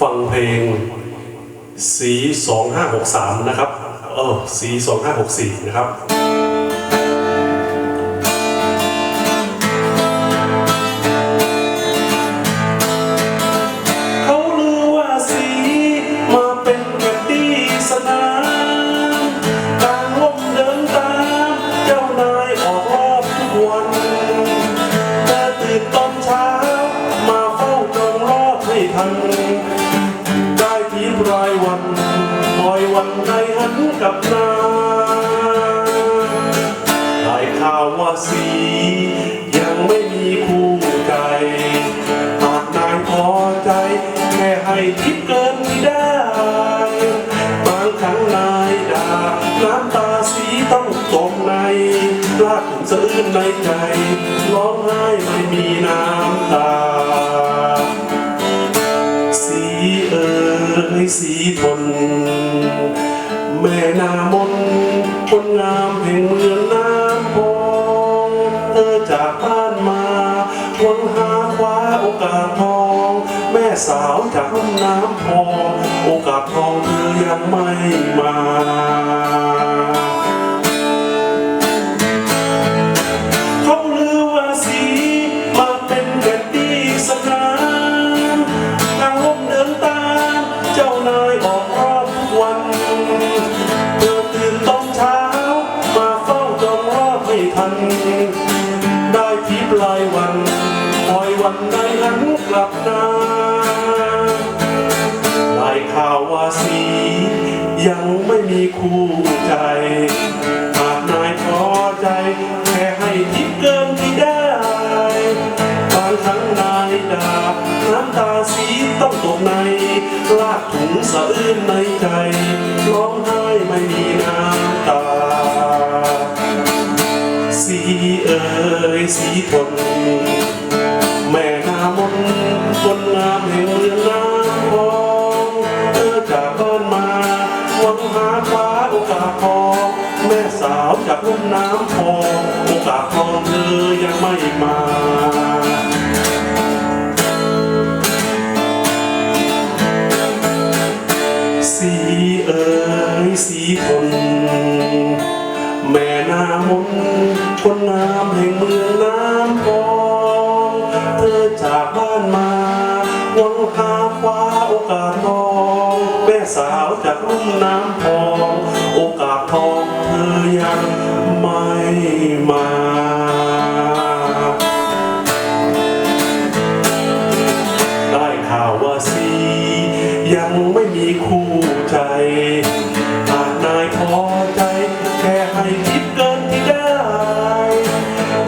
ฟังเพลงสี2563 นะครับเออสี2564 นะครับเขาลือว่าสีมาเป็น สี ยังไม่มีคู่ใจหากนายพอใจแค่ให้ทิปเกินที่ได้ บางครั้งนายด่าน้ำตาสีต้องตกในลากถึงสะอื้นในใจร้องไห้ไม่มีน้ำตา สีเอ๋ยสีทนแม่นามนคนงามแห่งเมือง สาวจากลุ่มน้ำพองโอกาสทองเธอยังไม่มาเขาลือว่าสีมาเป็นแคนดี้สนามนางลมเดินตามเจ้านายออกรอบทุกวันเธอตื่นตอนเช้า มาเฝ้าจองรอบให้ทัน ได้ทีปลายวันคอยวันใดหันกลับหน้า สี ยังไม่มีคู่ใจหากนายพอใจ แค่ให้ทิปเกินที่ได้บางครั้งนายด่าน้ำตาสีต้องตกใน ลากถุงสะอื้นในใจ ทองแม่สาวจากลุ่มน้ำพองโอกาสทองเธอยังไม่มาสีเอ๋ยสีทนแม่นามนคนงามแห่งเมืองน้ำพองเธอจากบ้านมาหวังหาคว้าโอกาสทองแม่สาวจากลุ่มน้ำพอง หากนายพอใจ แค่ให้ทิปเกินที่ได้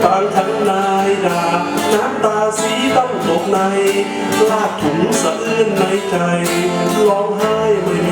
บางครั้งนายด่าน้ำตาสีต้องตกในลากถุงสะอื้นในใจร้องไห้ไม่